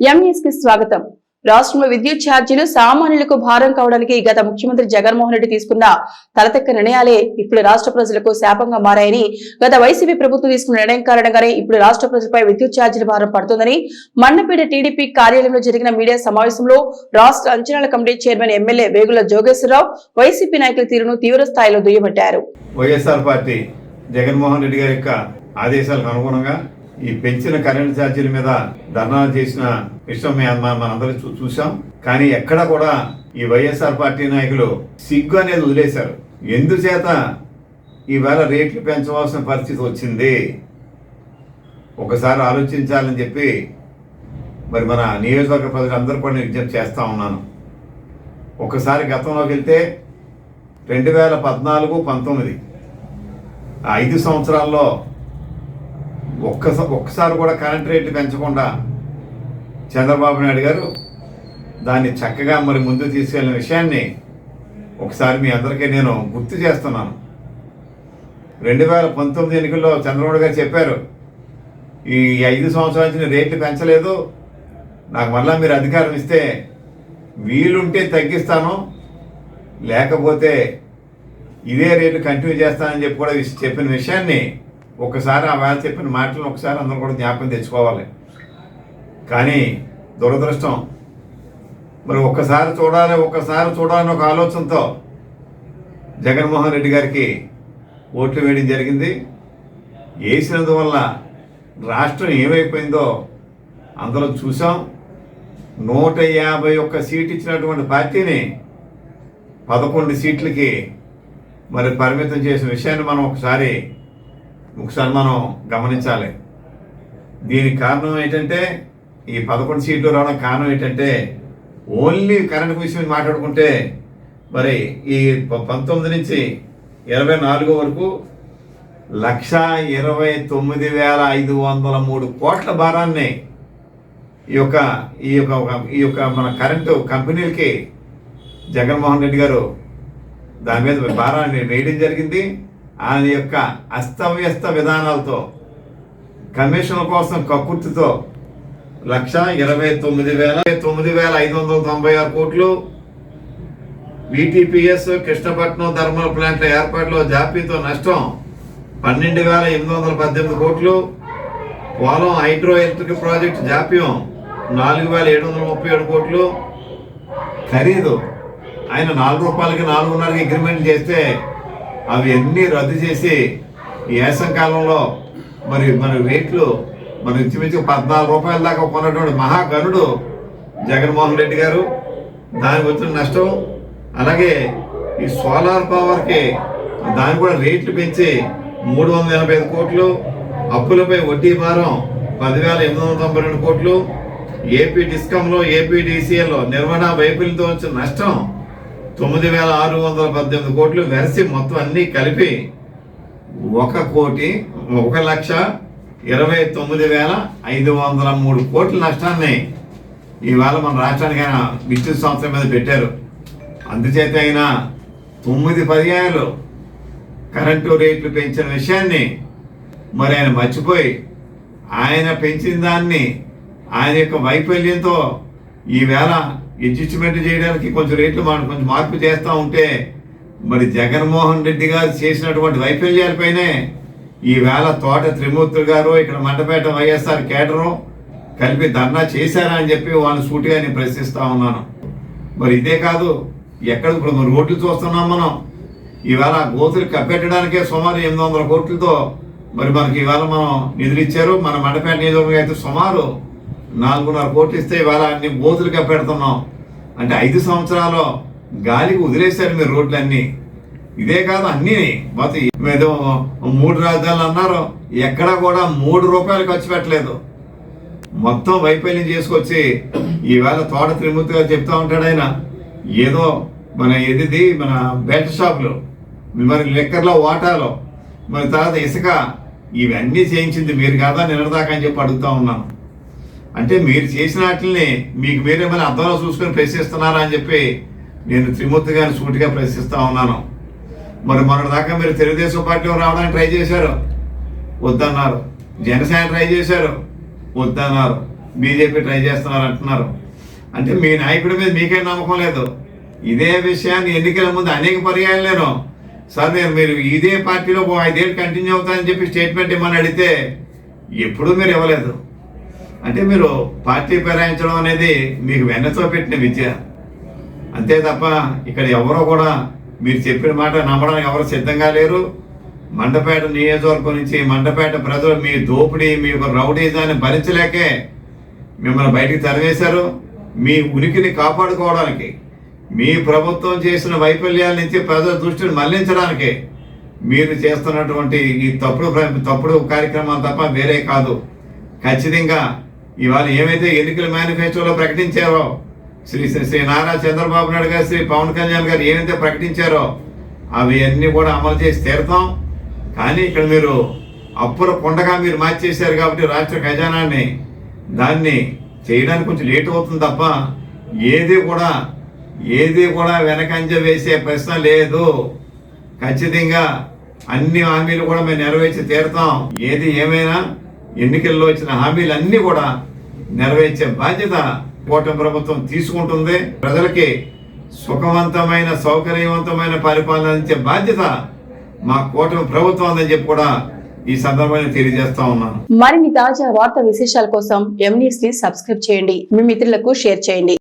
MES స్వాగతం. రాష్ట్రంలో విద్యుత్ ఛార్జీలు సామాన్యులకు భారం కావడానికి గత ముఖ్యమంత్రి జగన్మోహన్ రెడ్డి తీసుకున్న తలతెక్క నిర్ణయాలే ఇప్పుడు రాష్ట్ర ప్రజలకు శాపంగా మారాయని గత వైసీపీ ప్రభుత్వం తీసుకున్న నిర్ణయం కారణంగానే ఇప్పుడు రాష్ట్ర ప్రజలపై విద్యుత్ ఛార్జీల భారం పడుతుందని మన్నపేట టీడీపీ కార్యాలయంలో జరిగిన మీడియా సమావేశంలో రాష్ట్ర అంచనాల committee chairman MLA Vegula Jogeswararao YCP నాయకుల తీరును తీవ్ర స్థాయిలో దుయ్యబట్టారు. వైఎస్ఆర్ పార్టీ జగన్మోహన్ రెడ్డి గారి యొక్క ఆదేశాలకు అనుగుణంగా ఈ పెంచిన కరెంట్ ఛార్జీల మీద ధర్నా చేసిన విషయం మనందరం చూ- చూసాం కానీ ఎక్కడ కూడా ఈ వైఎస్ఆర్ పార్టీ నాయకులు సిగ్గు అనేది వదిలేశారు. ఎందుచేత ఈవేళ రేట్లు పెంచవలసిన పరిస్థితి వచ్చింది? ఒకసారి ఆలోచించాలని చెప్పి మరి మన నియోజకవర్గ ప్రజలందరూ కూడా విజ్ఞప్తి చేస్తూ ఉన్నాను. ఒకసారి గతంలోకి వెళ్తే రెండు వేల పద్నాలుగు పంతొమ్మిది ఐదు సంవత్సరాల్లో ఒక్కస ఒక్కసారి కూడా కరెంట్ రేట్లు పెంచకుండా చంద్రబాబు నాయుడు గారు దాన్ని చక్కగా మరి ముందు తీసుకెళ్ళిన విషయాన్ని ఒకసారి మీ అందరికీ నేను గుర్తు చేస్తున్నాను. రెండు వేల పంతొమ్మిది ఎన్నికల్లో చంద్రబాబు గారు చెప్పారు ఈ ఐదు సంవత్సరాల నుంచి రేట్లు పెంచలేదు నాకు మళ్ళా మీరు అధికారం ఇస్తే వీలుంటే తగ్గిస్తాను లేకపోతే ఇదే రేటు కంటిన్యూ చేస్తానని చెప్పి కూడా చెప్పిన విషయాన్ని ఒకసారి ఆ వేళ చెప్పిన మాటలను ఒకసారి అందరూ కూడా జ్ఞాపకం తెచ్చుకోవాలి. కానీ దురదృష్టం మరి ఒక్కసారి చూడాలి ఒక్కసారి చూడాలని ఒక ఆలోచనతో జగన్మోహన్ రెడ్డి గారికి ఓట్లు వేయడం జరిగింది. వేసినందువల్ల రాష్ట్రం ఏమైపోయిందో అందరం చూసాం నూట యాభై ఒక్క సీట్ ఇచ్చినటువంటి పార్టీని పదకొండు సీట్లకి మరి పరిమితం చేసిన విషయాన్ని మనం ఒకసారి ఒకసారి మనం గమనించాలి. దీనికి కారణం ఏంటంటే ఈ పదకొండు సీట్లు రావడం కారణం ఏంటంటే ఓన్లీ కరెంట్ విషయం మాట్లాడుకుంటే మరి ఈ ప- పంతొమ్మిది నుంచి ఇరవై నాలుగు వరకు లక్ష ఇరవై తొమ్మిది వేల ఐదు వందల మూడు కోట్ల భారాన్ని ఈ యొక్క ఈ యొక్క ఈ యొక్క మన కరెంటు కంపెనీలకి జగన్మోహన్ రెడ్డి గారు దాని మీద భారాన్ని వేయడం జరిగింది. ఆయన యొక్క అస్తవ్యస్త విధానాలతో కమిషన్ కోసం కక్కుర్తితో లక్ష ఇరవై తొమ్మిది వేల తొమ్మిది వేల ఐదు వందల తొంభై ఆరు కోట్లు విటిపిఎస్ కృష్ణపట్నం థర్మల్ ప్లాంట్ల ఏర్పాటులో జాపీతో నష్టం పన్నెండు వేల ఎనిమిది వందల పద్దెనిమిది కోట్లు. పోలం హైడ్రో ఎలక్ట్రిక్ ప్రాజెక్ట్ జాప్యం నాలుగు వేల ఏడు వందల ముప్పై ఏడు కోట్లు. ఖరీదు. ఆయన నాలుగు రూపాయలకి నాలుగున్నరకి అగ్రిమెంట్ చేస్తే అవి అన్నీ రద్దు చేసి ఈ కాలంలో మరి మన రేట్లు మన ఇంచుమించు పద్నాలుగు రూపాయల దాకా కొన్నటువంటి మహాగనుడు జగన్మోహన్ రెడ్డి గారు దానికి వచ్చిన నష్టం అలాగే ఈ సోలార్ పవర్కి దాని కూడా రేట్లు పెంచి మూడు వందల ఎనభై ఐదు కోట్లు అప్పులపై వడ్డీ భారం పదివేల ఎనిమిది వందల తొంభై రెండు కోట్లు. ఏపీ డిస్కంలో ఏపీడిసిఎల్లో నిర్వహణ వైఫల్యంతో వచ్చిన నష్టం తొమ్మిది వేల ఆరు వందల పద్దెనిమిది కోట్లు వెరసి మొత్తం అన్నీ కలిపి ఒక కోటి ఒక లక్ష ఇరవై తొమ్మిది వేల ఐదు వందల మూడు కోట్ల నష్టాన్ని ఈవేళ మన రాష్ట్రానికి ఆయన విద్యుత్ సంస్థ మీద పెట్టారు. అందుచేత అయినా తొమ్మిది పర్యాయాలు కరెంటు రేట్లు పెంచిన విషయాన్ని మరి ఆయన మర్చిపోయి ఆయన పెంచిన దాన్ని ఆయన యొక్క వైఫల్యంతో ఈవేళ అడ్జస్ట్మెంట్ చేయడానికి కొంచెం రేట్లు మనం కొంచెం మార్పు చేస్తూ ఉంటే మరి జగన్మోహన్ రెడ్డి గారు చేసినటువంటి వైఫల్యాలపైనే ఈవేళ తోట త్రిమూర్తులు గారు ఇక్కడ మండపేట వైఎస్ఆర్ కేటరు కలిపి ధర్నా చేశారా అని చెప్పి వాళ్ళని సూటిగా నేను ప్రశ్నిస్తూ ఉన్నాను. మరి ఇదే కాదు ఎక్కడ ఇప్పుడు మరి రోడ్లు చూస్తున్నాం మనం. ఈవేళ గోతులు కప్పెట్టడానికే సుమారు ఎనిమిది వందల కోట్లతో మరి మనకి ఇవాళ మనం నిధులు ఇచ్చారు మన మండపేట నియోజకవర్గం అయితే సుమారు నాలుగున్నర కోట్లు ఇస్తే ఇవాళ అన్ని గోతులు కప్పెడుతున్నాం. అంటే ఐదు సంవత్సరాలు గాలికి వదిలేశారు మీరు రోడ్లన్నీ. ఇదే కాదు అన్నీ. మొత్తం ఏదో మూడు రాజధానులు అన్నారు. ఎక్కడా కూడా మూడు రూపాయలు ఖర్చు పెట్టలేదు. మొత్తం వైఫల్యం చేసుకొచ్చి ఈవేళ తోట త్రిమూర్తి గారు చెప్తా ఉంటాడు ఆయన. ఏదో మన ఎదిది మన బెల్ట్ షాపులు. మరి లిక్కర్లో వాటాలో. మరి తర్వాత ఇసుక. ఇవన్నీ చేయించింది మీరు కాదా? నిన్నదాకా అని చెప్పి అడుగుతా ఉన్నాను. అంటే మీరు చేసిన వాటిని మీకు మీరే ఏమైనా అర్థంలో చూసుకొని ప్రశ్నిస్తున్నారా అని చెప్పి నేను త్రిమూర్తి గారిని సూటిగా ప్రశ్నిస్తా ఉన్నాను. మరి మొన్నటి దాకా మీరు తెలుగుదేశం పార్టీలో రావడానికి ట్రై చేశారు. వద్దన్నారు. జనసేన ట్రై చేశారు. వద్దన్నారు. బీజేపీ ట్రై చేస్తున్నారు అంటున్నారు. అంటే మీ నాయకుడి మీద మీకే నమ్మకం లేదు. ఇదే విషయాన్ని ఎన్నికల ముందు అనేక పర్యాయాలు నేను సార్ నేను మీరు ఇదే పార్టీలో ఐదేళ్ళు కంటిన్యూ అవుతానని చెప్పి స్టేట్మెంట్ ఇమ్మని అడిగితే ఎప్పుడూ మీరు ఇవ్వలేదు. అంటే మీరు పార్టీ ఫిరాయించడం అనేది మీకు వెన్నతో పెట్టిన విద్య. అంతే తప్ప ఇక్కడ ఎవరో కూడా మీరు చెప్పిన మాట నమ్మడానికి ఎవరు సిద్ధంగా లేరు. మండపేట నియోజకవర్గం నుంచి మండపేట ప్రజలు మీ దోపిడీ మీ రౌడీజాన్ని భరించలేకే మిమ్మల్ని బయటికి తరివేశారు మీ ఉనికిని కాపాడుకోవడానికి మీ ప్రభుత్వం చేసిన వైఫల్యాల నుంచి ప్రజల దృష్టిని మళ్ళించడానికి మీరు చేస్తున్నటువంటి ఈ తప్పుడు తప్పుడు కార్యక్రమాలు తప్ప వేరే కాదు. ఖచ్చితంగా ఇవాళ ఏమైతే ఎన్నికల మేనిఫెస్టోలో ప్రకటించారో శ్రీ శ్రీ శ్రీ నారా చంద్రబాబు నాయుడు గారు శ్రీ పవన్ కళ్యాణ్ గారు ఏమైతే ప్రకటించారో అవి అన్నీ కూడా అమలు చేసి తీరుతాం. కానీ ఇక్కడ మీరు అప్పుల కొండగా మీరు మార్చేశారు కాబట్టి రాష్ట్ర ఖజానాన్ని దాన్ని చేయడానికి కొంచెం లేట్ అవుతుంది తప్ప ఏది కూడా ఏది కూడా వెనకంజ వేసే ప్రశ్న లేదు. ఖచ్చితంగా అన్ని హామీలు కూడా మేము నెరవేర్చి తీరుతాం. ఏది ఏమైనా ఎన్నికల్లో వచ్చిన హామీలు అన్నీ కూడా నెరవేర్చే బాధ్యత కూటమి ప్రభుత్వం తీసుకుంటుంది. ప్రజలకి సుఖవంతమైన సౌకర్యవంతమైన పరిపాలన అందించే బాధ్యత మా కూటమి ప్రభుత్వం అని చెప్పి కూడా ఈ సందర్భంగా తెలియజేస్తా ఉన్నాను. మరిన్ని తాజా వార్త విశేషాల కోసం ఎం ని సబ్స్క్రైబ్ చేయండి. మీ మిత్రులకు షేర్ చేయండి.